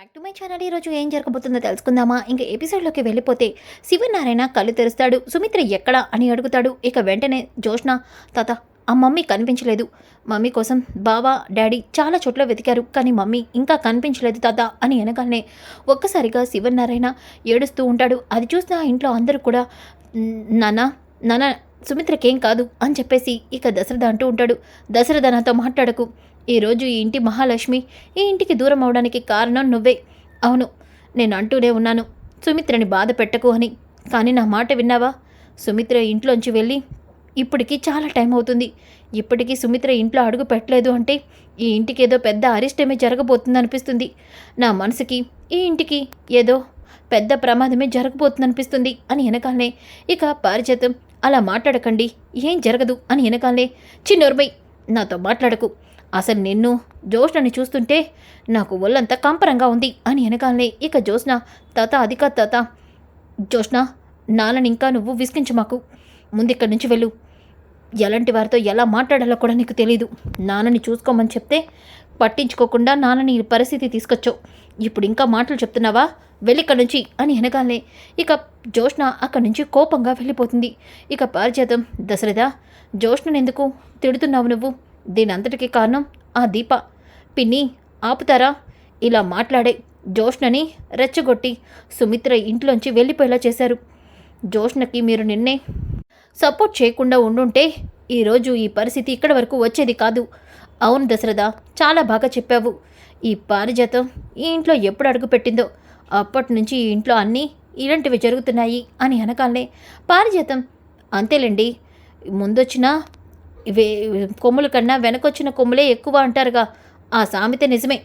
Back to my channel ఈరోజు ఏం జరగబోతుందో తెలుసుకుందామా? ఇంకా ఎపిసోడ్లోకి వెళ్ళిపోతే శివనారాయణ కళ్ళు తెరుస్తాడు. సుమిత్ర ఎక్కడ అని అడుగుతాడు. ఇక వెంటనే జోష్న తాత ఆ మమ్మీ కనిపించలేదు. మమ్మీ కోసం బాబా డాడీ చాలా చోట్ల వెతికారు. కానీ మమ్మీ ఇంకా కనిపించలేదు తాత అని అనగానే ఒక్కసారిగా శివనారాయణ ఏడుస్తూ ఉంటాడు. అది చూసిన ఇంట్లో అందరూ కూడా "న్- నాన్న నాన్న సుమిత్రకేం కాదు అని చెప్పేసి ఇక దశరథ అంటూ ఉంటాడు. దశరథ నాతో మాట్లాడకు. ఈరోజు ఈ ఇంటి మహాలక్ష్మి ఈ ఇంటికి దూరం అవడానికి కారణం నువ్వే. అవును నేను అంటూనే ఉన్నాను. సుమిత్రని బాధ పెట్టకు అని కానీ నా మాట విన్నావా? సుమిత్ర ఇంట్లోంచి వెళ్ళి ఇప్పటికి చాలా టైం అవుతుంది. ఇప్పటికీ సుమిత్ర ఇంట్లో అడుగు పెట్టలేదు అంటే ఈ ఇంటికి ఏదో పెద్ద అరిష్టమే జరగబోతుంది అనిపిస్తుంది నా మనసుకి ఈ ఇంటికి ఏదో పెద్ద ప్రమాదమే జరగబోతుంది అనిపిస్తుంది అని వెనకాలనే ఇక పారిజాతం అలా మాట్లాడకండి ఏం జరగదు అని వెనకాలనే చిన్నోర్మై నాతో మాట్లాడకు. అసలు నిన్ను జోష్నని చూస్తుంటే నాకు ఒళ్ళంతా కంపరంగా ఉంది అని వెనకాలనే ఇక జోష్న తాత అది కాదు తాత జోష్న నాన్నని ఇంకా నువ్వు విసిగించు మాకు. ముందు ఇక్కడి నుంచి వెళ్ళు. ఎలాంటి వారితో ఎలా మాట్లాడాలో కూడా నీకు తెలీదు. నాన్నని చూసుకోమని చెప్తే పట్టించుకోకుండా నాన్నని ఈ పరిస్థితి తీసుకొచ్చావు. ఇప్పుడు ఇంకా మాటలు చెప్తున్నావా? వెళ్ళిక్కడి నుంచి అని వెనకాలనే ఇక జోష్న అక్కడి నుంచి కోపంగా వెళ్ళిపోతుంది. ఇక పారిజాతం దశరథ జోష్నను ఎందుకు తిడుతున్నావు నువ్వు? దీని అంతటికి కారణం ఆ దీప. పిన్ని ఆపుతారా? ఇలా మాట్లాడే జోష్ణని రెచ్చగొట్టి సుమిత్ర ఇంట్లోంచి వెళ్ళిపోయేలా చేశారు. జోష్ణకి మీరు నిన్నే సపోర్ట్ చేయకుండా ఉండుంటే ఈరోజు ఈ పరిస్థితి ఇక్కడి వరకు వచ్చేది కాదు. అవును దశరథ చాలా బాగా చెప్పావు. ఈ పారిజాతం ఈ ఇంట్లో ఎప్పుడు అడుగుపెట్టిందో అప్పటి నుంచి ఈ ఇంట్లో అన్నీ ఇలాంటివి జరుగుతున్నాయి అని అనగానే పారిజాతం అంతేలేండి ముందొచ్చినా వే కొమ్ముల కన్నా వెనకొచ్చిన కొమ్ములే ఎక్కువ అంటారుగా. ఆ సామెత నిజమే.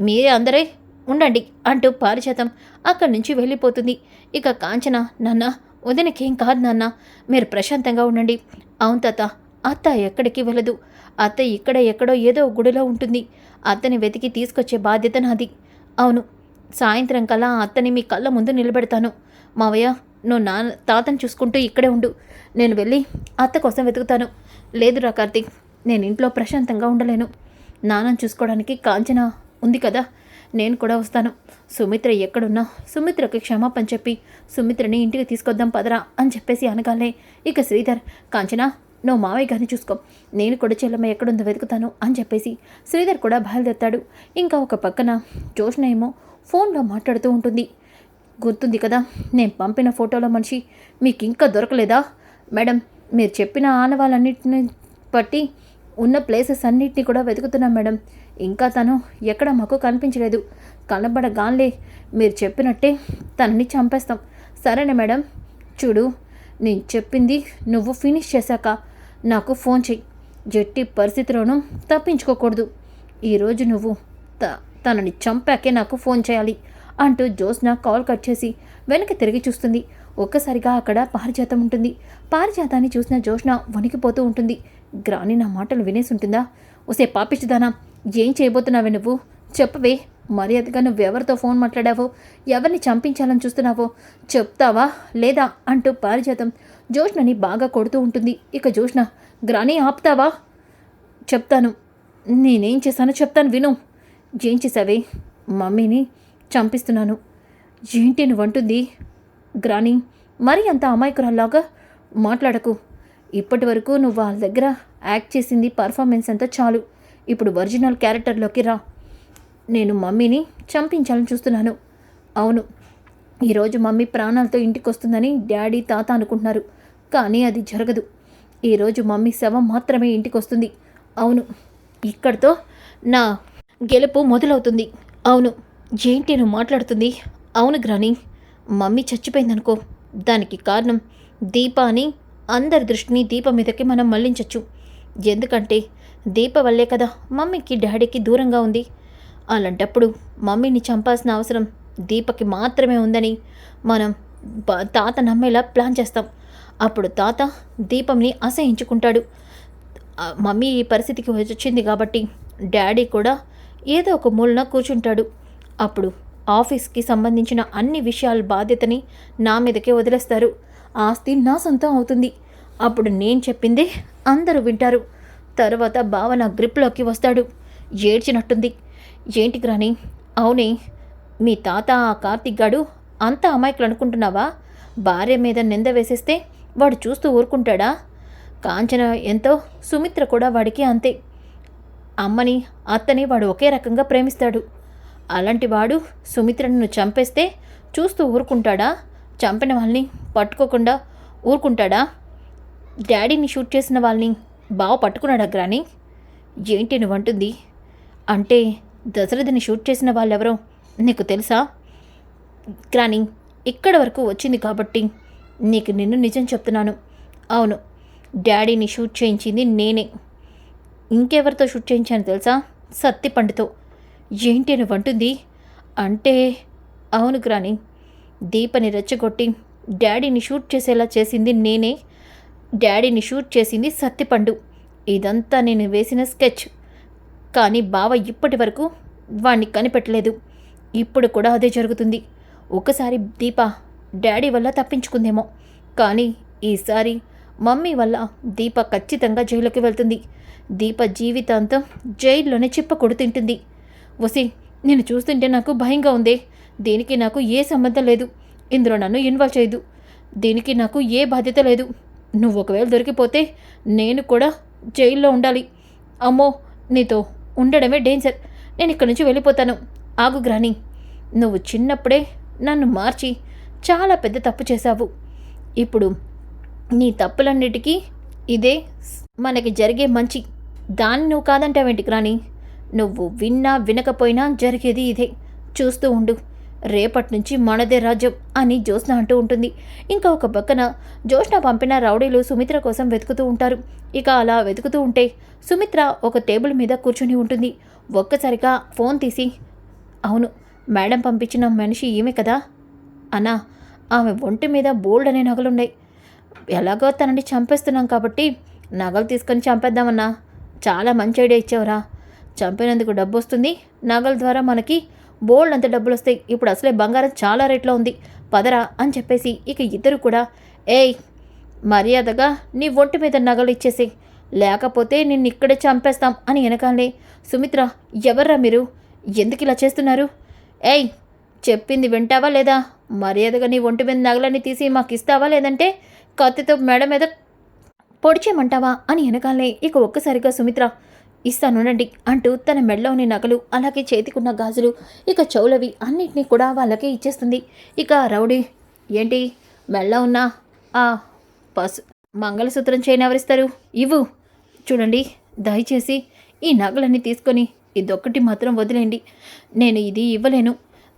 మీరే అందరే ఉండండి అంటూ పారిజాతం అక్కడి నుంచి వెళ్ళిపోతుంది. ఇక కాంచన నాన్న వదినకేం కాదు నాన్న మీరు ప్రశాంతంగా ఉండండి. అవును తాత అత్త ఎక్కడికి వెళ్ళదు. అత్త ఇక్కడ ఎక్కడో ఏదో గుడిలో ఉంటుంది. అత్తని వెతికి తీసుకొచ్చే బాధ్యత నాది. అవును సాయంత్రం కల్లా ఆ అత్తని మీ కళ్ళ ముందు నిలబెడతాను. మావయ్య నువ్వు నాన్న తాతని చూసుకుంటూ ఇక్కడే ఉండు. నేను వెళ్ళి అత్త కోసం వెతుకుతాను. లేదురా కార్తీక్ నేను ఇంట్లో ప్రశాంతంగా ఉండలేను. నాన్నని చూసుకోవడానికి కాంచన ఉంది కదా నేను కూడా వస్తాను. సుమిత్ర ఎక్కడున్నా? సుమిత్రకి క్షమాపణ చెప్పి సుమిత్రని ఇంటికి తీసుకొద్దాం పదరా అని చెప్పేసి అనగానే ఇక శ్రీధర్ కాంచన నువ్వు మావయ్య గారిని చూసుకో. నేను కూడా చెల్లమ్మ ఎక్కడుందో వెతుకుతాను అని చెప్పేసి శ్రీధర్ కూడా బయలుదేరుతాడు. ఇంకా ఒక పక్కన జోష్న ఏమో ఫోన్లో మాట్లాడుతూ ఉంటుంది. గుర్తుంది కదా నేను పంపిన ఫోటోలో మనిషి మీకు ఇంకా దొరకలేదా? మేడం మీరు చెప్పిన ఆనవాళ్ళన్నిటిని బట్టి ఉన్న ప్లేసెస్ అన్నిటిని కూడా వెతుకుతున్నాం మేడం. ఇంకా తను ఎక్కడ మాకు కనిపించలేదు. కనబడగాన్లే మీరు చెప్పినట్టే తనని చంపేస్తాం. సరేనా మేడం. చూడు నేను చెప్పింది నువ్వు ఫినిష్ చేశాక నాకు ఫోన్ చెయ్యి. జట్టి పరిస్థితిలోనూ తప్పించుకోకూడదు. ఈరోజు నువ్వు త తనని చంపాకే నాకు ఫోన్ చేయాలి అంటూ జోస్న కాల్ కట్ చేసి వెనక్కి తిరిగి చూస్తుంది. ఒక్కసారిగా అక్కడ పారిజాతం ఉంటుంది. పారిజాతాన్ని చూసిన జోష్న వణికిపోతూ ఉంటుంది. గ్రాని నా మాటలు వినేసి ఉంటుందా? ఒసే పాపిష్టిదానా ఏం చేయబోతున్నావే నువ్వు? చెప్పవే మర్యాదగా నువ్వెవరితో ఫోన్ మాట్లాడావో ఎవరిని చంపించాలని చూస్తున్నావో చెప్తావా లేదా అంటూ పారిజాతం జోష్నని బాగా కొడుతూ ఉంటుంది. ఇక జోష్న గ్రాని ఆపుతావా? చెప్తాను. నేనేం చేశానో చెప్తాను విను. ఏం చేసావే మమ్మీని చంపిస్తున్నాను. ఏంటి నువ్వంటుంది? గ్రాని మరీ అంత అమాయకురాల్లాగా మాట్లాడకు. ఇప్పటి వరకు నువ్వు వాళ్ళ దగ్గర యాక్ట్ చేసింది పర్ఫార్మెన్స్ అంతా చాలు. ఇప్పుడు ఒరిజినల్ క్యారెక్టర్లోకి రా. నేను మమ్మీని చంపించాలని చూస్తున్నాను. అవును ఈరోజు మమ్మీ ప్రాణాలతో ఇంటికి వస్తుందని డాడీ తాత అనుకుంటున్నారు. కానీ అది జరగదు. ఈరోజు మమ్మీ శవం మాత్రమే ఇంటికి వస్తుంది అవును ఇక్కడితో నా గెలుపు మొదలవుతుంది. అవును ఏంటి నువ్వు మాట్లాడుతుంది? అవును గ్రాని. మమ్మీ చచ్చిపోయిందనుకో దానికి కారణం దీప అని అందరి దృష్టిని దీప మీదకి మనం మళ్ళించవచ్చు ఎందుకంటే దీప వల్లే కదా మమ్మీకి డాడీకి దూరంగా ఉంది. అలాంటప్పుడు మమ్మీని చంపాల్సిన అవసరం దీపకి మాత్రమే ఉందని మనం తాత నమ్మేలా ప్లాన్ చేస్తాం. అప్పుడు తాత దీపంని అసహించుకుంటాడు. మమ్మీ ఈ పరిస్థితికి వచ్చింది కాబట్టి డాడీ కూడా ఏదో ఒక మూలన కూర్చుంటాడు. అప్పుడు ఆఫీస్కి సంబంధించిన అన్ని విషయాల బాధ్యతని నా మీదకే వదిలేస్తారు. ఆస్తి నా సొంతం అవుతుంది. అప్పుడు నేను చెప్పిందే అందరూ వింటారు. తర్వాత బావ నా గ్రిప్లోకి వస్తాడు. ఏడ్చినట్టుంది. ఏంటి గ్రాని? అవునే మీ తాత ఆ కార్తిక్ గాడు అంత అమాయకులు అనుకుంటున్నావా? భార్య మీద నింద వేసేస్తే వాడు చూస్తూ ఊరుకుంటాడా? కాంచన ఎంతో సుమిత్ర కూడా వాడికి అంతే. అమ్మని అత్తని వాడు ఒకే రకంగా ప్రేమిస్తాడు. అలాంటి వాడు సుమిత్రను చంపేస్తే చూస్తూ ఊరుకుంటాడా? చంపిన వాళ్ళని పట్టుకోకుండా ఊరుకుంటాడా? డాడీని షూట్ చేసిన వాళ్ళని బావ పట్టుకున్నాడా గ్రాని? ఏంటి నువ్వంటుంది అంటే దశరథని షూట్ చేసిన వాళ్ళెవరో నీకు తెలుసా? గ్రాని ఇక్కడ వరకు వచ్చింది కాబట్టి నీకు నిన్ను నిజం చెప్తున్నాను. అవును డాడీని షూట్ చేయించింది నేనే. ఇంకెవరితో షూట్ చేయించాను తెలుసా? సత్తిపండుతో. ఏంటి నువ్వంటుంది అంటే అవును గ్రాని దీపని రెచ్చగొట్టి డాడీని షూట్ చేసేలా చేసింది నేనే. డాడీని షూట్ చేసింది సత్తిపండు. ఇదంతా నేను వేసిన స్కెచ్. కానీ బావ ఇప్పటి వరకు వాణ్ణి కనిపెట్టలేదు. ఇప్పుడు కూడా అదే జరుగుతుంది. ఒకసారి దీప డాడీ వల్ల తప్పించుకుందేమో. కానీ ఈసారి మమ్మీ వల్ల దీప ఖచ్చితంగా జైలుకి వెళ్తుంది. దీప జీవితాంతం జైల్లోనే చిప్పకొడు తింటుంది వసి నేను చూస్తుంటే నాకు భయంగా ఉంది. దీనికి నాకు ఏ సంబంధం లేదు. ఇందులో నన్ను ఇన్వాల్వ్ చేయదు. దీనికి నాకు ఏ బాధ్యత లేదు. నువ్వు ఒకవేళ దొరికిపోతే నేను కూడా జైల్లో ఉండాలి. అమ్మో నీతో ఉండడమే డేంజర్ నేను ఇక్కడి నుంచి వెళ్ళిపోతాను. ఆగు గ్రాని. నువ్వు చిన్నప్పుడే నన్ను మార్చి చాలా పెద్ద తప్పు చేశావు. ఇప్పుడు నీ తప్పులన్నిటికీ ఇదే మనకి జరిగే మంచి. దాన్ని నువ్వు కాదంటావేంటి గ్రాని? నువ్వు విన్నా వినకపోయినా జరిగేది ఇదే. చూస్తూ ఉండు. రేపటి నుంచి మనదే రాజ్యం అని జ్యోత్స్న అంటూ ఉంటుంది. ఇంకా ఒక పక్కన జ్యోత్స్న పంపిన రౌడీలు సుమిత్ర కోసం వెతుకుతూ ఉంటారు. ఇక అలా వెతుకుతూ ఉంటే సుమిత్ర ఒక టేబుల్ మీద కూర్చుని ఉంటుంది. ఒక్కసారిగా ఫోన్ తీసి అవును మేడం పంపించిన మనిషి ఈమె కదా? అన్నా ఆమె ఒంటి మీద బోల్డ్ అనే నగలున్నాయి. ఎలాగో తనని చంపేస్తున్నాం కాబట్టి నగలు తీసుకొని చంపేద్దామన్నా. చాలా మంచి ఐడియా ఇచ్చావురా. చంపినందుకు డబ్బు వస్తుంది నగల ద్వారా మనకి బోల్డ్ అంత డబ్బులు వస్తాయి ఇప్పుడు అసలే బంగారం చాలా రేట్లో ఉంది. పదరా అని చెప్పేసి ఇక ఇద్దరు కూడా ఏయ్ మర్యాదగా నీ ఒంటి మీద నగలు ఇచ్చేసి లేకపోతే నిన్ను ఇక్కడే చంపేస్తాం అని వెనకాలే సుమిత్ర ఎవర్రా మీరు? ఎందుకు ఇలా చేస్తున్నారు? ఏయ్ చెప్పింది వింటావా లేదా? మర్యాదగా నీ ఒంటి మీద నగలని తీసి మాకు ఇస్తావా లేదంటే కత్తితో మెడ మీద పొడిచేయమంటావా అని వెనకాలే ఇక ఒక్కసారిగా సుమిత్ర ఇస్తానునండి అంటూ తన మెడలోని నగలు అలాగే చేతికున్న గాజులు ఇక చౌలవి అన్నిటినీ కూడా వాళ్ళకి ఇచ్చేస్తుంది. ఇక రౌడీ ఏంటి? మెడలో ఉన్న ఆ పసు మంగళసూత్రం చేయని ఎవరిస్తారు? ఇవ్వు. చూడండి దయచేసి ఈ నగలన్నీ తీసుకొని ఇదొక్కటి మాత్రం వదిలేండి నేను ఇది ఇవ్వలేను.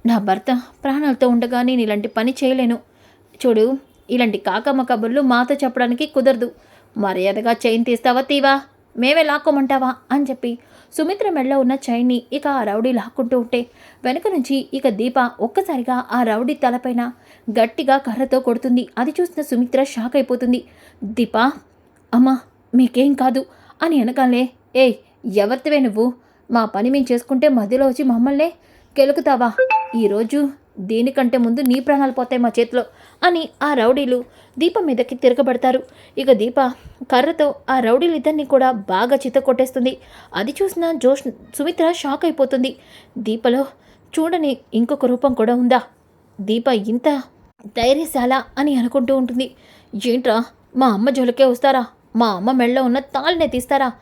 నా భర్త ప్రాణాలతో ఉండగా నేను ఇలాంటి పని చేయలేను. చూడు ఇలాంటి కాకమ్మ కబుర్లు మాతో చెప్పడానికి కుదరదు. మర్యాదగా చైన్ తీస్తావా తీవా? మేమే లాక్కోమంటావా? అని చెప్పి సుమిత్ర మెడలో ఉన్న చైన్ని ఇక ఆ రౌడీ లాక్కుంటూ ఉంటే వెనక నుంచి ఇక దీప ఒక్కసారిగా ఆ రౌడీ తలపైన గట్టిగా కర్రతో కొడుతుంది. అది చూసిన సుమిత్ర షాక్ అయిపోతుంది. దీప అమ్మా మీకేం కాదు అని వెనకాలే ఏయ్ ఎవరితివే నువ్వు? మా పని మేము చేసుకుంటే మధ్యలో వచ్చి మమ్మల్నే కెలుకుతావా? ఈరోజు దీనికంటే ముందు నీ ప్రాణాలు పోతాయి మా చేతిలో అని ఆ రౌడీలు దీప మీదకి తిరగబడతారు. ఇక దీప కర్రతో ఆ రౌడీలు ఇద్దరిని కూడా బాగా చిత్త కొట్టేస్తుంది. అది చూసిన జోష్ సుమిత్ర షాక్ అయిపోతుంది. దీపలో చూడని ఇంకొక రూపం కూడా ఉందా? దీప ఇంత ధైర్యశాల అని అనుకుంటూ ఉంటుంది. ఏంట్రా మా అమ్మ జోలికే వస్తారా? మా అమ్మ మెళ్ళలో ఉన్న తాళ్ళనే తీస్తారా?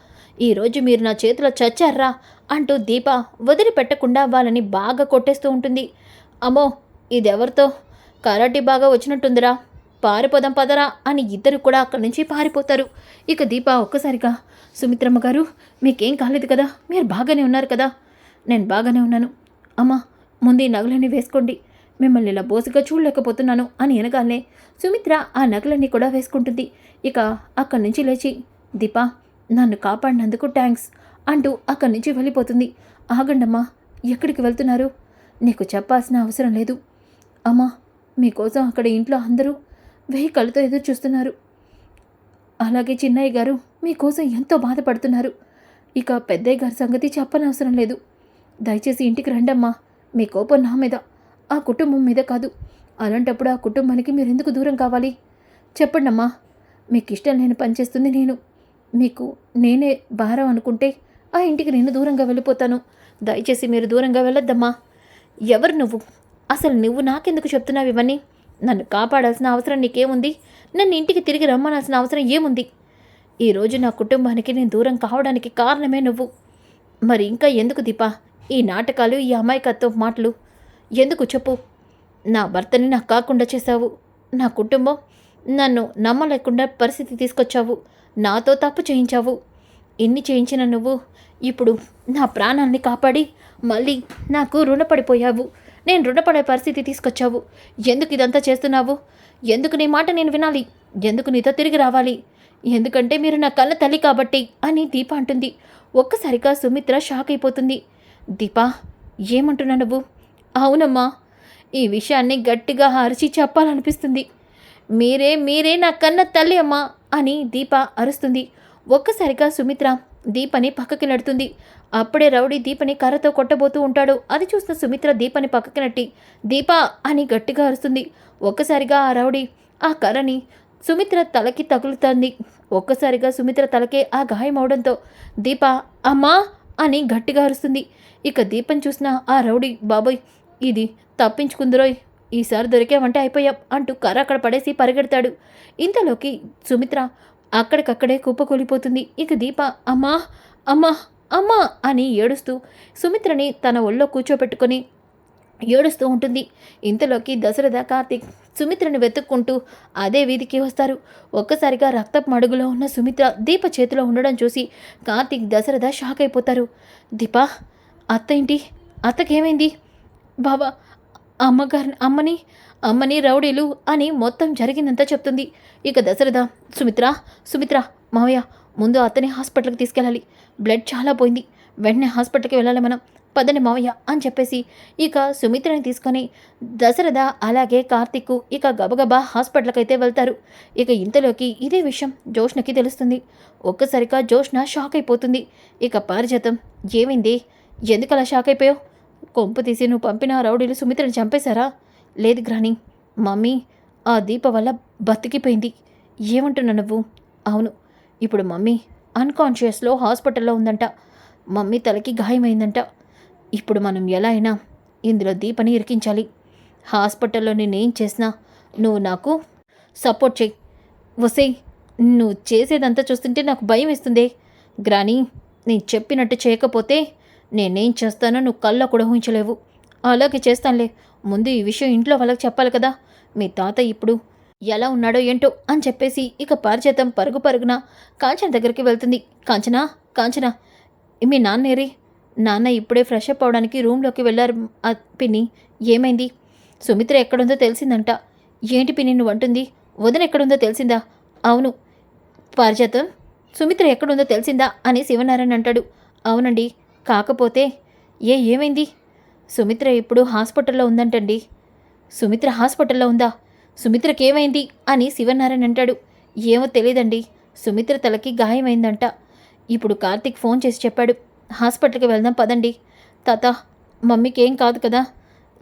ఈరోజు మీరు నా చేతిలో చచ్చారా? అంటూ దీప వదిలిపెట్టకుండా వాళ్ళని బాగా కొట్టేస్తూ ఉంటుంది. అమ్మో ఇదెవరితో? కరాటి బాగా వచ్చినట్టుందిరా. పారిపోదాం పదరా అని ఇద్దరు కూడా అక్కడి నుంచి పారిపోతారు. ఇక దీప ఒక్కసారిగా సుమిత్రమ్మ గారు మీకేం కాలేదు కదా? మీరు బాగానే ఉన్నారు కదా? నేను బాగానే ఉన్నాను. అమ్మా ముందు ఈ నగలన్నీ వేసుకోండి. మిమ్మల్ని ఇలా బోసుగా చూడలేకపోతున్నాను అని అనగానే సుమిత్ర ఆ నగలన్నీ కూడా వేసుకుంటుంది. ఇక అక్కడి నుంచి లేచి దీప నన్ను కాపాడినందుకు థ్యాంక్స్ అంటూ అక్కడి నుంచి వెళ్ళిపోతుంది. ఆగండమ్మా ఎక్కడికి వెళ్తున్నారు? నీకు చెప్పాల్సిన అవసరం లేదు. అమ్మా మీకోసం అక్కడ ఇంట్లో అందరూ వెయ్యి కళ్ళతో ఎదురు చూస్తున్నారు. అలాగే చిన్నయ్య గారు మీకోసం ఎంతో బాధపడుతున్నారు. ఇక పెద్దయ్య గారి సంగతి చెప్పనవసరం లేదు. దయచేసి ఇంటికి రండమ్మా. మీ కోపం నా మీద ఆ కుటుంబం మీద కాదు. అలాంటప్పుడు ఆ కుటుంబానికి మీరు ఎందుకు దూరం కావాలి? చెప్పండమ్మా. మీకు ఇష్టం లేని పనిచేస్తుంది నేను. మీకు నేనే భారం అనుకుంటే ఆ ఇంటికి నేను దూరంగా వెళ్ళిపోతాను. దయచేసి మీరు దూరంగా వెళ్ళొద్దమ్మా. ఎవరు నువ్వు? అసలు నువ్వు నాకెందుకు చెప్తున్నావు ఇవన్నీ? నన్ను కాపాడాల్సిన అవసరం నీకేముంది? నన్ను ఇంటికి తిరిగి రమ్మనాల్సిన అవసరం ఏముంది? ఈరోజు నా కుటుంబానికి నేను దూరం కావడానికి కారణమే నువ్వు. మరి ఇంకా ఎందుకు దీపా? ఈ నాటకాలు ఈ అమాయకత్వ మాటలు ఎందుకు చెప్పు? నా భర్తని నాకు కాకుండా చేశావు. నా కుటుంబం నన్ను నమ్మలేకుండా పరిస్థితి తీసుకొచ్చావు. నాతో తప్పు చేయించావు. ఇన్ని చేయించిన నువ్వు ఇప్పుడు నా ప్రాణాన్ని కాపాడి మళ్ళీ నాకు రుణపడిపోయావు. నేను రుణపడే పరిస్థితి తీసుకొచ్చావు. ఎందుకు ఇదంతా చేస్తున్నావు? ఎందుకు నీ మాట నేను వినాలి? ఎందుకు నీతో తిరిగి రావాలి? ఎందుకంటే మీరు నా కళ్ళ తల్లి కాబట్టి అని దీప అంటుంది. ఒక్కసారిగా సుమిత్ర షాక్ అయిపోతుంది. దీపా ఏమంటున్నా నువ్వు? అవునమ్మా ఈ విషయాన్ని గట్టిగా అరిచి చెప్పాలనిపిస్తుంది. మీరే మీరే నా కన్న తల్లి అమ్మా అని దీప అరుస్తుంది. ఒక్కసారిగా సుమిత్ర దీపని పక్కకి నెడుతుంది. అప్పుడే రౌడీ దీపని కర్రతో కొట్టబోతూ ఉంటాడు. అది చూసిన సుమిత్ర దీపని పక్కకి నెట్టి దీపా! అని గట్టిగా అరుస్తుంది. ఒక్కసారిగా ఆ రౌడీ ఆ కర్రని సుమిత్ర తలకి తగులుతుంది. ఒక్కసారిగా సుమిత్ర తలకే ఆ గాయం అవడంతో దీప అమ్మా! అని గట్టిగా అరుస్తుంది. ఇక దీపం చూసిన ఆ రౌడీ బాబోయ్ ఇది తప్పించుకుందిరోయ్ ఈసారి దొరికామంటే అయిపోయాం అంటూ కర్ర అక్కడ పడేసి పరిగెడతాడు. ఇంతలోకి సుమిత్ర అక్కడికక్కడే కుప్పకూలిపోతుంది ఇక దీప అమ్మా అమ్మా అమ్మా అని ఏడుస్తూ సుమిత్రని తన ఒళ్ళో కూర్చోబెట్టుకొని ఏడుస్తూ ఉంటుంది. ఇంతలోకి దశరథ కార్తీక్ సుమిత్రని వెతుక్కుంటూ అదే వీధికి వస్తారు. ఒక్కసారిగా రక్తపు మడుగులో ఉన్న సుమిత్ర దీప చేతిలో ఉండడం చూసి కార్తీక్ దశరథ షాక్ అయిపోతారు. దీప అత్త ఏంటి? అత్తకేమైంది? బాబా అమ్మగారి అమ్మని అమ్మని రౌడీలు అని మొత్తం జరిగిందంతా చెప్తుంది. ఇక దశరథ సుమిత్ర సుమిత్ర మావయ్య ముందు అతని హాస్పిటల్కి తీసుకెళ్ళాలి. బ్లడ్ చాలా పోయింది. వెంటనే హాస్పిటల్కి వెళ్ళాలి మనం. పదని మావయ్య అని చెప్పేసి ఇక సుమిత్రని తీసుకొని దశరథ అలాగే కార్తిక్ ఇక గబగబా హాస్పిటల్కి అయితే వెళ్తారు. ఇక ఇంతలోకి ఇదే విషయం జోష్నకి తెలుస్తుంది. ఒక్కసారిగా జోష్న షాక్ అయిపోతుంది. ఇక పారిజాతం ఏమైంది? ఎందుకలా షాక్ అయిపోయావు? కొంపు తీసి నువ్వు పంపిన రౌడీలు సుమిత్రని చంపేశారా? లేదు గ్రాని మమ్మీ ఆ దీప వల్ల బతికిపోయింది. ఏమంటున్నా నువ్వు? అవును ఇప్పుడు మమ్మీ అన్కాన్షియస్లో హాస్పిటల్లో ఉందంట. మమ్మీ తలకి గాయమైందంట. ఇప్పుడు మనం ఎలా అయినా ఇందులో దీపని ఇరికించాలి. హాస్పిటల్లో నేనేం చేసినా నువ్వు నాకు సపోర్ట్ చెయ్యి వసే నువ్వు చేసేదంతా చూస్తుంటే నాకు భయం వేస్తుందే. గ్రాని నేను చెప్పినట్టు చేయకపోతే నేనేం చేస్తానో నువ్వు కళ్ళ కూడా ఊహించలేవు. అలాగే చేస్తానులే. ముందు ఈ విషయం ఇంట్లో వాళ్ళకి చెప్పాలి కదా. మీ తాత ఇప్పుడు ఎలా ఉన్నాడో ఏంటో అని చెప్పేసి ఇక పరిచేతం పరుగు పరుగున కాంచన దగ్గరికి వెళ్తుంది. కాంచనా? కాంచనా? మీ నాన్నేరి నాన్న ఇప్పుడే ఫ్రెష్ అప్ అవడానికి రూమ్లోకి వెళ్ళారు పిన్ని ఏమైంది? సుమిత్ర ఎక్కడుందో తెలిసిందంట. ఏంటి పిన్ని నువ్వు అంటుంది? వదిన ఎక్కడుందో తెలిసిందా? అవును. పారిజాతం? సుమిత్ర ఎక్కడుందో తెలిసిందా? అని శివనారాయణ అంటాడు. అవునండి. కాకపోతే ఏ ఏమైంది? సుమిత్ర ఇప్పుడు హాస్పిటల్లో ఉందంటండి. సుమిత్ర హాస్పిటల్లో ఉందా? సుమిత్రకేమైంది? అని శివనారాయణ అంటాడు. ఏమో తెలియదండి సుమిత్ర తలకి గాయమైందంట. ఇప్పుడు కార్తీక్ ఫోన్ చేసి చెప్పాడు. హాస్పిటల్కి వెళ్దాం పదండి. తాత మమ్మీకి ఏం కాదు కదా?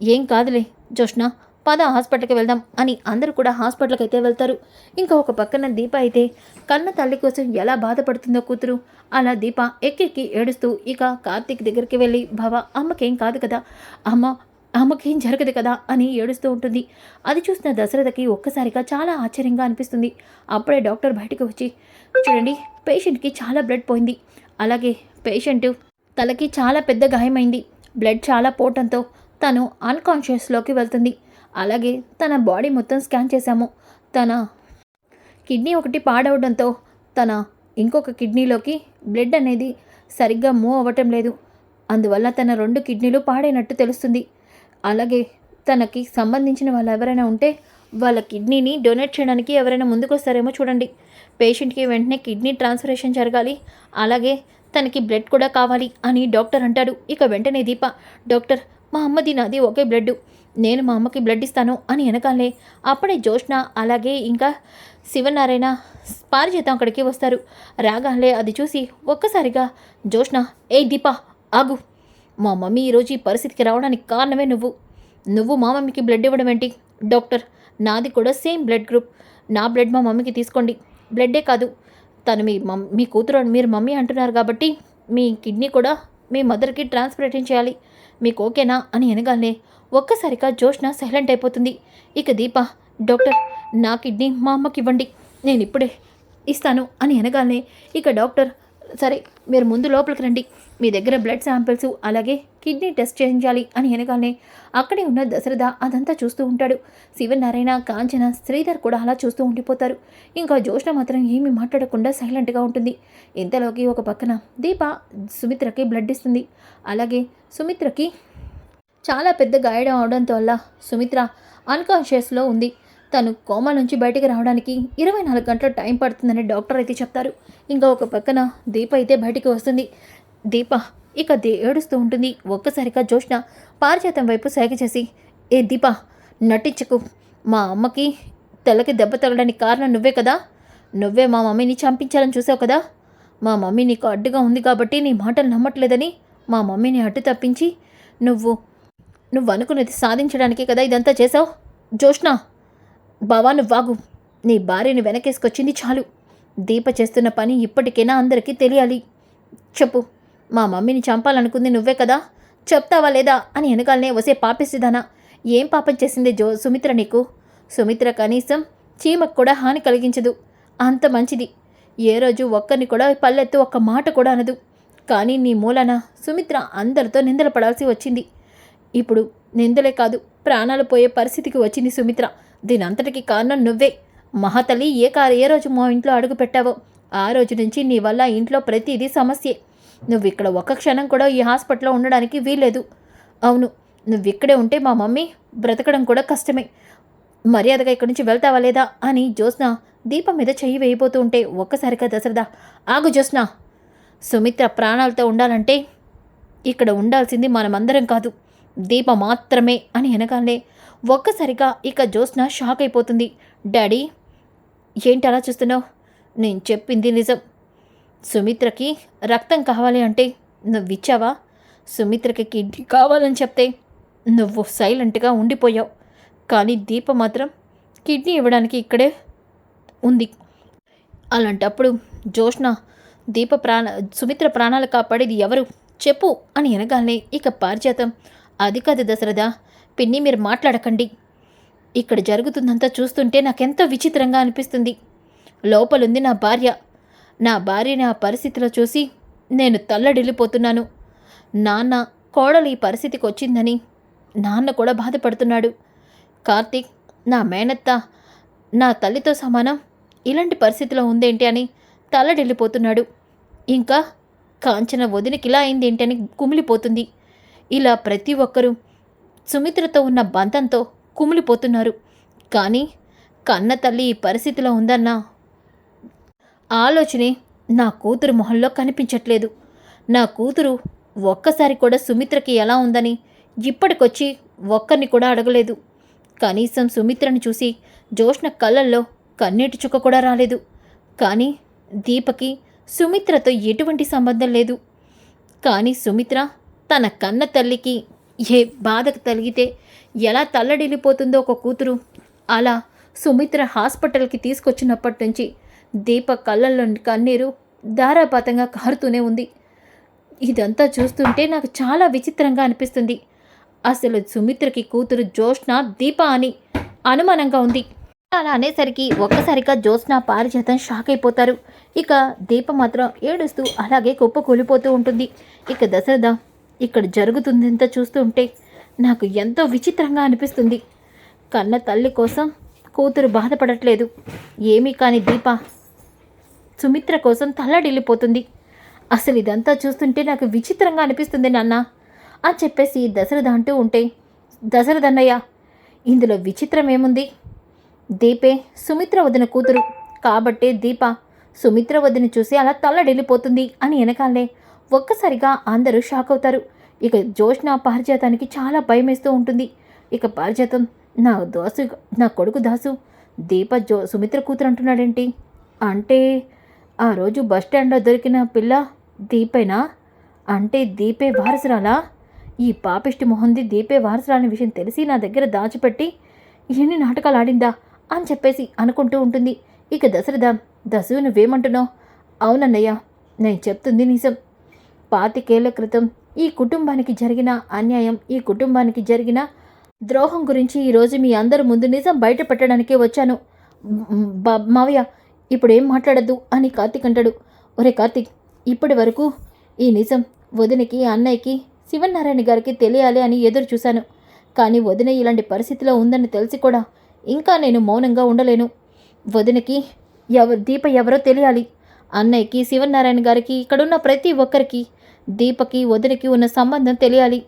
ఏం కాదులే జోష్న పద హాస్పిటల్కి వెళ్దాం అని అందరూ కూడా హాస్పిటల్కి అయితే వెళ్తారు. ఇంకా ఒక పక్కన దీప అయితే కన్న తల్లి కోసం ఎలా బాధపడుతుందో కూతురు? అలా దీప ఎక్కెక్కి ఏడుస్తూ ఇక కార్తీక్ దగ్గరికి వెళ్ళి బావ అమ్మకేం కాదు కదా? అమ్మ అమ్మకేం జరగదు కదా? అని ఏడుస్తూ ఉంటుంది. అది చూసిన దశరథకి ఒక్కసారిగా చాలా ఆశ్చర్యంగా అనిపిస్తుంది. అప్పుడే డాక్టర్ బయటకు వచ్చి చూడండి పేషెంట్కి చాలా బ్లడ్ పోయింది. అలాగే పేషెంట్ తలకి చాలా పెద్ద గాయమైంది. బ్లడ్ చాలా పోవటంతో తను అన్కాన్షియస్లోకి వెళ్తుంది. అలాగే తన బాడీ మొత్తం స్కాన్ చేశాము. తన కిడ్నీ ఒకటి పాడవడంతో తన ఇంకొక కిడ్నీలోకి బ్లడ్ అనేది సరిగ్గా మూవ్ అవ్వటం లేదు. అందువల్ల తన రెండు కిడ్నీలు పాడైనట్టు తెలుస్తుంది. అలాగే తనకి సంబంధించిన వాళ్ళు ఎవరైనా ఉంటే వాళ్ళ కిడ్నీని డొనేట్ చేయడానికి ఎవరైనా ముందుకు వస్తారేమో చూడండి. పేషెంట్కి వెంటనే కిడ్నీ ట్రాన్స్ఫరేషన్ జరగాలి. అలాగే తనకి బ్లడ్ కూడా కావాలి అని డాక్టర్ అంటాడు. ఇక వెంటనే దీప డాక్టర్ మా అమ్మది నాది ఒకే బ్లడ్ నేను మా అమ్మకి బ్లడ్ ఇస్తాను అని వెనకాలే అప్పుడే జోష్ణ అలాగే ఇంకా శివనారాయణ పారిజాతం అక్కడికి వస్తారు. రాగాలే అది చూసి ఒక్కసారిగా జోష్ణ ఏ దీపా ఆగు. మా మమ్మీ ఈరోజు ఈ పరిస్థితికి రావడానికి కారణమే నువ్వు. నువ్వు మా మమ్మీకి బ్లడ్ ఇవ్వడం ఏంటి? డాక్టర్ నాది కూడా సేమ్ బ్లడ్ గ్రూప్ నా బ్లడ్ మా మమ్మీకి తీసుకోండి. బ్లడ్డే కాదు. తను మీ మమ్ మీ కూతురు మీరు మమ్మీ అంటున్నారు కాబట్టి మీ కిడ్నీ కూడా మీ మదర్కి ట్రాన్స్ప్లాంటేషన్ చేయాలి. మీకు ఓకేనా? అని అనగానే ఒక్కసారిగా జోష్న సైలెంట్ అయిపోతుంది. ఇక దీప డాక్టర్ నా కిడ్నీ మా అమ్మకి ఇవ్వండి. నేను ఇప్పుడే ఇస్తాను అని అనగానే ఇక డాక్టర్ సరే మీరు ముందు లోపలికి రండి. మీ దగ్గర బ్లడ్ శాంపిల్స్ అలాగే కిడ్నీ టెస్ట్ చేయించాలి అని అనగానే అక్కడే ఉన్న దశరథ అదంతా చూస్తూ ఉంటాడు. శివనారాయణ కాంచన శ్రీధర్ కూడా అలా చూస్తూ ఉండిపోతారు. ఇంకా జోష్ణ మాత్రం ఏమీ మాట్లాడకుండా సైలెంట్గా ఉంటుంది. ఇంతలోకి ఒక పక్కన దీప సుమిత్రకి బ్లడ్ ఇస్తుంది. అలాగే సుమిత్రకి చాలా పెద్ద గాయడం అవడంతో వల్ల సుమిత్ర అన్కాన్షియస్లో ఉంది. తను కోమా నుంచి బయటికి రావడానికి ఇరవై నాలుగు గంటల టైం పడుతుందని డాక్టర్ అయితే చెప్తారు. ఇంకా ఒక పక్కన దీప అయితే బయటికి వస్తుంది. దీప ఇక దే ఏడుస్తూ ఉంటుంది. ఒక్కసారిగా జోష్న పారిజాతం వైపు సైగ చేసి ఏ దీప నటించకు. మా అమ్మకి తెల్లకి దెబ్బ తగలడానికి కారణం నువ్వే కదా? నువ్వే మా మమ్మీని చంపించాలని చూసావు కదా? మా మమ్మీ నీకు అడ్డుగా ఉంది కాబట్టి నీ మాటలు నమ్మట్లేదని మా మమ్మీని అడ్డు తప్పించి నువ్వు నువ్వు అనుకున్నది సాధించడానికే కదా ఇదంతా చేసావు జోష్ణ బావా నువ్వాగు. నీ భార్యని వెనకేసుకొచ్చింది చాలు. దీప చేస్తున్న పని ఇప్పటికైనా అందరికీ తెలియాలి. చెప్పు మా మమ్మీని చంపాలనుకుంది నువ్వే కదా? చెప్తావా లేదా అని వెనకాలనే వసే పాపిస్తుదానా ఏం పాపం చేసింది జో సుమిత్ర నీకు? సుమిత్ర కనీసం చీమకు కూడా హాని కలిగించదు. అంత మంచిది. ఏ రోజు ఒక్కరిని కూడా పల్లెత్తు ఒక్క మాట కూడా అనదు. కానీ నీ మూలన సుమిత్ర అందరితో నిందలు పడాల్సి వచ్చింది. ఇప్పుడు నిందలే కాదు ప్రాణాలు పోయే పరిస్థితికి వచ్చింది సుమిత్ర. దీనంతటికి కారణం నువ్వే. మహాతల్లి ఏ కారు ఏ రోజు మా ఇంట్లో అడుగు పెట్టావో? ఆ రోజు నుంచి నీ వల్ల ఇంట్లో ప్రతిదీ సమస్యే. నువ్వు ఇక్కడ ఒక్క క్షణం కూడా ఈ హాస్పిటల్లో ఉండడానికి వీల్లేదు. అవును నువ్వు ఇక్కడే ఉంటే మా మమ్మీ బ్రతకడం కూడా కష్టమే. మర్యాదగా ఇక్కడి నుంచి వెళ్తావా లేదా అని జ్యోత్స్న దీపం మీద చెయ్యి వేయబోతూ ఉంటే ఒక్కసారిగా దశరథ ఆగు జ్యోత్స్న. సుమిత్ర ప్రాణాలతో ఉండాలంటే ఇక్కడ ఉండాల్సింది మనమందరం కాదు. దీప మాత్రమే అని అనగానే ఒక్కసారిగా ఇక జ్యోత్స్న షాక్ అయిపోతుంది. డాడీ ఏంటి అలా చూస్తున్నావు? నేను చెప్పింది నిజం. సుమిత్రకి రక్తం కావాలి అంటే నువ్వు ఇచ్చావా సుమిత్రకి కిడ్నీ కావాలని చెప్తే నువ్వు సైలెంట్గా ఉండిపోయావు. కానీ దీప మాత్రం కిడ్నీ ఇవ్వడానికి ఇక్కడే ఉంది. అలాంటప్పుడు జోష్న దీప ప్రాణ సుమిత్ర ప్రాణాలు కాపాడేది ఎవరు? చెప్పు అని అనగానే ఇక పారిజాతం అది కాదు దశరథ. పిన్ని మీరు మాట్లాడకండి. ఇక్కడ జరుగుతుందంతా చూస్తుంటే నాకెంతో విచిత్రంగా అనిపిస్తుంది. లోపలుంది నా భార్య. నా భార్యని ఆ పరిస్థితిలో చూసి నేను తల్లడిల్లిపోతున్నాను. నాన్న కోడలు ఈ పరిస్థితికి వచ్చిందని నాన్న కూడా బాధపడుతున్నాడు. కార్తీక్ నా మేనత్త నా తల్లితో సమానం ఇలాంటి పరిస్థితిలో ఉందేంటి అని తల్లడిల్లిపోతున్నాడు. ఇంకా కాంచన వదినకిలా అయింది ఏంటి అని కుమిలిపోతుంది ఇలా ప్రతి ఒక్కరూ సుమిత్రతో ఉన్న బంధంతో కుమిలిపోతున్నారు. కానీ కన్న తల్లి ఈ పరిస్థితిలో ఉందన్న ఆలోచనే నా కూతురు మొహంలో కనిపించట్లేదు. నా కూతురు ఒక్కసారి కూడా సుమిత్రకి ఎలా ఉందని ఇప్పటికొచ్చి ఒక్కరిని కూడా అడగలేదు. కనీసం సుమిత్రని చూసి జోష్న కళ్ళల్లో కన్నీటి చుక్క కూడా రాలేదు. కానీ దీపకి సుమిత్రతో ఎటువంటి సంబంధం లేదు. కానీ సుమిత్ర తన కన్న తల్లికి ఏ బాధకు తలిగితే ఎలా తల్లడిల్లిపోతుందో ఒక కూతురు. అలా సుమిత్ర హాస్పిటల్కి తీసుకొచ్చినప్పటి నుంచి దీప కళ్ళల్లో కన్నీరు ధారాపాతంగా కారుతూనే ఉంది. ఇదంతా చూస్తుంటే నాకు చాలా విచిత్రంగా అనిపిస్తుంది. అసలు సుమిత్రకి కూతురు జోష్న దీప అని అనుమానంగా ఉంది. అలా అనేసరికి ఒక్కసారిగా జ్యోత్స్న పారిజాతం షాక్ అయిపోతారు. ఇక దీప మాత్రం ఏడుస్తూ అలాగే కుప్ప కూలిపోతూ ఉంటుంది. ఇక దశరథ ఇక్కడ జరుగుతుందంతా చూస్తూ ఉంటే నాకు ఎంతో విచిత్రంగా అనిపిస్తుంది. కన్న తల్లి కోసం కూతురు బాధపడట్లేదు. ఏమీ కాని దీప సుమిత్ర కోసం తల్లడిల్లిపోతుంది. అసలు ఇదంతా చూస్తుంటే నాకు విచిత్రంగా అనిపిస్తుంది నాన్న అని చెప్పేసి దశరథ అంటూ ఉంటే దశరథన్నయ్య ఇందులో విచిత్రం ఏముంది? దీపే సుమిత్ర వదిన కూతురు కాబట్టే దీప సుమిత్ర వదిన చూసి అలా తల్లడిల్లిపోతుంది అని వెనకాలే ఒక్కసారిగా అందరూ షాక్ అవుతారు. ఇక జోష్న పారిజాతానికి చాలా భయం వేస్తూ ఉంటుంది. ఇక పారిజాతం నా దాసు నా కొడుకు దాసు దీప జో సుమిత్ర కూతురు అంటున్నాడేంటి? అంటే ఆ రోజు బస్ స్టాండ్లో దొరికిన పిల్ల దీపేనా? అంటే దీపే వారసురాలా? ఈ పాపిష్టి మొహంది దీపే వారసురాలని విషయం తెలిసి నా దగ్గర దాచిపెట్టి ఎన్ని నాటకాలు ఆడిందా అని చెప్పేసి అనుకుంటూ ఉంటుంది. ఇక దశరథ దశు నువ్వేమంటున్నావు? అవునన్నయ్య నేను చెప్తుంది నిజం. పాతికేళ్ళ క్రితం ఈ కుటుంబానికి జరిగిన అన్యాయం ఈ కుటుంబానికి జరిగిన ద్రోహం గురించి ఈరోజు మీ అందరి ముందు నిజం బయటపెట్టడానికే వచ్చాను. బా- మావయ్య ఇప్పుడు ఏం మాట్లాడద్దు అని కార్తిక్ అంటాడు. ఒరే కార్తిక్ ఇప్పటి వరకు ఈ నిజం వదినకి అన్నయ్యకి శివనారాయణ గారికి తెలియాలి అని ఎదురు చూశాను. కానీ వదిన ఇలాంటి పరిస్థితిలో ఉందని తెలిసి కూడా ఇంకా నేను మౌనంగా ఉండలేను. వదినకి ఎవ దీప ఎవరో తెలియాలి. అన్నయ్యకి శివనారాయణ గారికి ఇక్కడున్న ప్రతి ఒక్కరికి దీపకి వదినకి ఉన్న సంబంధం తెలియాలి.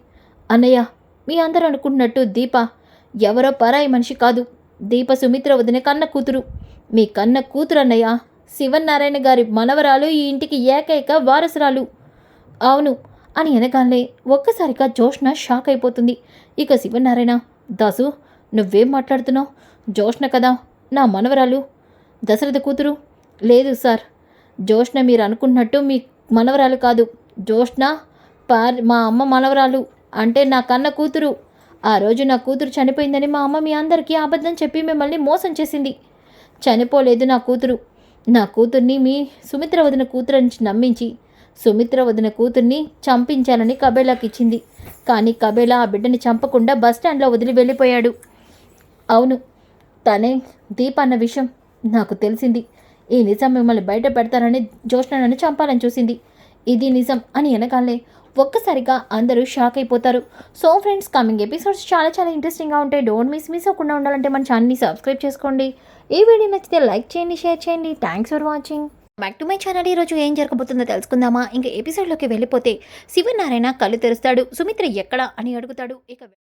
అన్నయ్య మీ అందరూ అనుకుంటున్నట్టు దీప ఎవరో పరాయి మనిషి కాదు. దీప సుమిత్ర వదిన కన్న కూతురు. మీ కన్న కూతురు అన్నయ్య శివనారాయణ గారి మనవరాలు ఈ ఇంటికి ఏకైక వారసురాలు. అవును అని అనగానే ఒక్కసారిగా జోష్న షాక్ అయిపోతుంది. ఇక శివనారాయణ దాసు నువ్వేం మాట్లాడుతున్నావు? జోష్న కదా నా మనవరాలు. దశరథ కూతురు? లేదు సార్. జోష్న మీరు అనుకున్నట్టు మీ మనవరాలు కాదు. జోష్న పార్ మా అమ్మ మనవరాలు. అంటే నా కన్న కూతురు. ఆ రోజు నా కూతురు చనిపోయిందని మా అమ్మ మీ అందరికీ అబద్ధం చెప్పి మిమ్మల్ని మోసం చేసింది. చనిపోలేదు నా కూతురు. నా కూతుర్ని మీ సుమిత్ర వదిన కూతురు నుంచి నమ్మించి సుమిత్ర వదిన కూతుర్ని చంపించాలని కబేలాకి ఇచ్చింది. కానీ కబేలా ఆ బిడ్డని చంపకుండా బస్టాండ్లో వదిలి వెళ్ళిపోయాడు. అవును తనే దీప అన్న విషయం నాకు తెలిసింది. ఈ నిజం మిమ్మల్ని బయట పెడతానని జోష్న నన్ను చంపాలని చూసింది. ఇది నిజం అని వెనకాలే ఒక్కసారిగా అందరూ షాక్ అయిపోతారు. సో ఫ్రెండ్స్ కమింగ్ ఎపిసోడ్స్ చాలా చాలా ఇంట్రెస్టింగ్గా ఉంటాయి. డోంట్ మిస్ మిస్ అవ్వకుండా ఉండాలంటే మన ఛానల్ని సబ్స్క్రైబ్ చేసుకోండి. ఈ వీడియో నచ్చితే లైక్ చేయండి షేర్ చేయండి. Thanks for watching back to my channel ఈరోజు ఏం జరగబోతుందో తెలుసుకుందామా? ఇంకా ఎపిసోడ్లోకి వెళ్ళిపోతే శివనారాయణ కళ్ళు తెరుస్తాడు. సుమిత్ర ఎక్కడ అని అడుగుతాడు. ఇక